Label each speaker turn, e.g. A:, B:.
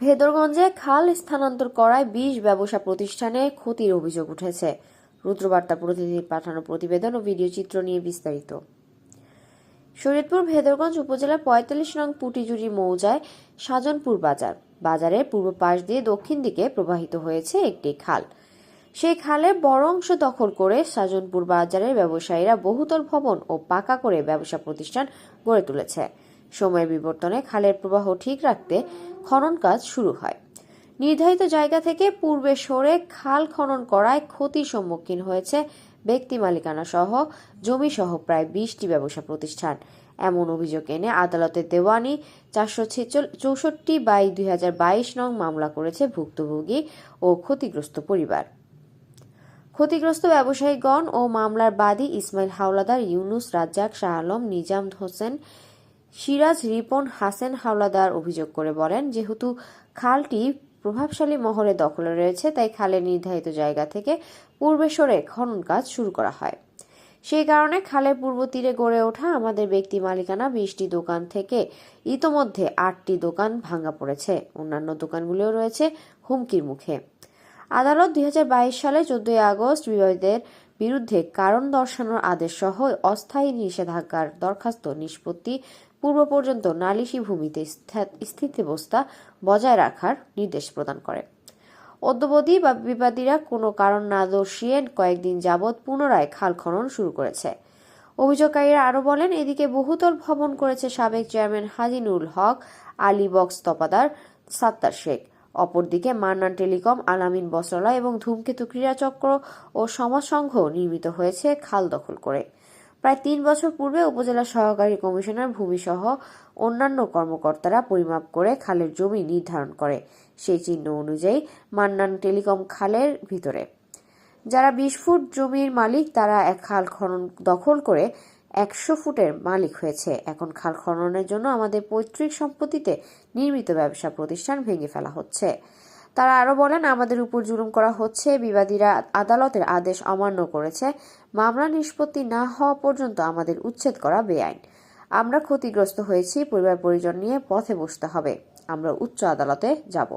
A: ভেদরগঞ্জে খাল স্থানান্তর করায় বিশ ব্যবসা প্রতিষ্ঠানে ক্ষতির অভিযোগ উঠেছে। রুদ্রবার্তা প্রতিনিধি পাঠানো প্রতিবেদন ও ভিডিও চিত্র নিয়ে বিস্তারিত। শরীয়তপুর ভেদরগঞ্জ উপজেলার পঁয়তাল্লিশ নং পুটিজুরি মৌজায় সাজনপুর বাজার। বাজারের পূর্ব পাশ দিয়ে দক্ষিণ দিকে প্রবাহিত হয়েছে একটি খাল। সেই খালের বড় অংশ দখল করে সাজনপুর বাজারের ব্যবসায়ীরা বহুতল ভবন ও পাকা করে ব্যবসা প্রতিষ্ঠান গড়ে তুলেছে। সময়ের বিবর্তনে খালের প্রবাহ ঠিক রাখতে খনন কাজ শুরু হয়। নির্ধারিত জায়গা থেকে পূর্বে সরে খাল খনন করায় ক্ষতির সম্মুখীন হয়েছে ব্যক্তি মালিকানা সহ, জমি সহ প্রায় বিশটি ব্যবসা প্রতিষ্ঠান। এমন অভিযোগ এনে আদালতে দেওয়ানি চারশো চৌষট্টি বাই দুই হাজার বাইশ নং মামলা করেছে ভুক্তভোগী ও ক্ষতিগ্রস্ত পরিবার। ক্ষতিগ্রস্ত ব্যবসায়ীগণ ও মামলার বাদী ইসমাইল হাওলাদার ইউনুস, রাজ্জাক শাহ আলম, নিজাম হোসেন সিরাজ রিপন হাসেন হাওলাদার অভিযোগ করে বলেন, যেহেতু খালটি প্রভাবশালী মহলে দখলে রয়েছে, তাই খালের নির্ধারিত জায়গা থেকে পূর্বে সরে খনন কাজ শুরু করা হয়। সেই কারণে খালের পূর্ব তীরে গড়ে ওঠা আমাদের ব্যক্তি মালিকানা বিশটি দোকান থেকে ইতোমধ্যে আটটি দোকান ভাঙা পড়েছে। অন্যান্য দোকানগুলিও রয়েছে হুমকির মুখে। আদালত দুই হাজার বাইশ সালে চোদ্দই আগস্ট বিবাদীদের বিরুদ্ধে কারণ দর্শানোর আদেশ সহ অস্থায়ী নিষেধাজ্ঞার দরখাস্ত, নিষ্পত্তি পূর্ব পর্যন্ত নালিশি ভূমিতে স্থা- স্থিতাবস্থা বজায় রাখার নির্দেশ প্রদান করে। অদ্যবধি বা বিবাদীরা কোনো কারণ না দর্শিয়ে কয়েকদিন যাবৎ পুনরায় খাল খনন শুরু করেছে। অভিযোগকারীরা আরও বলেন, এদিকে বহুতল ভবন করেছে সাবেক চেয়ারম্যান হাজিনুল হক, আলী বক্স তপাদার সাত্তার শেখ, অপরদিকে মান্নান টেলিকম, আলামিন বসরলা এবং ধূমকেতু ক্রীড়াচক্র ও সমাজ সংঘ নির্মিত হয়েছে খাল দখল করে। প্রায় তিন বছর পূর্বে উপজেলা সহকারী কমিশনার ভূমিসহ অন্যান্য কর্মকর্তারা পরিমাপ করে খালের জমি নির্ধারণ করে। সেই চিহ্ন অনুযায়ী মান্নান টেলিকম খালের ভিতরে। যারা বিশ ফুট জমির মালিক, তারা এক খাল খনন দখল করে একশো ফুটের মালিক হয়েছে। এখন খাল খননের জন্য আমাদের পৈতৃক সম্পত্তিতে নির্মিত ব্যবসা প্রতিষ্ঠান ভেঙে ফেলা হচ্ছে। তারা আরও বলেন, আমাদের উপর জুলুম করা হচ্ছে। বিবাদীরা আদালতের আদেশ অমান্য করেছে। মামলা নিষ্পত্তি না হওয়া পর্যন্ত আমাদের উচ্ছেদ করা বেআইন। আমরা ক্ষতিগ্রস্ত হয়েছি। পরিবার পরিজন নিয়ে পথে বসতে হবে। আমরা উচ্চ আদালতে যাব।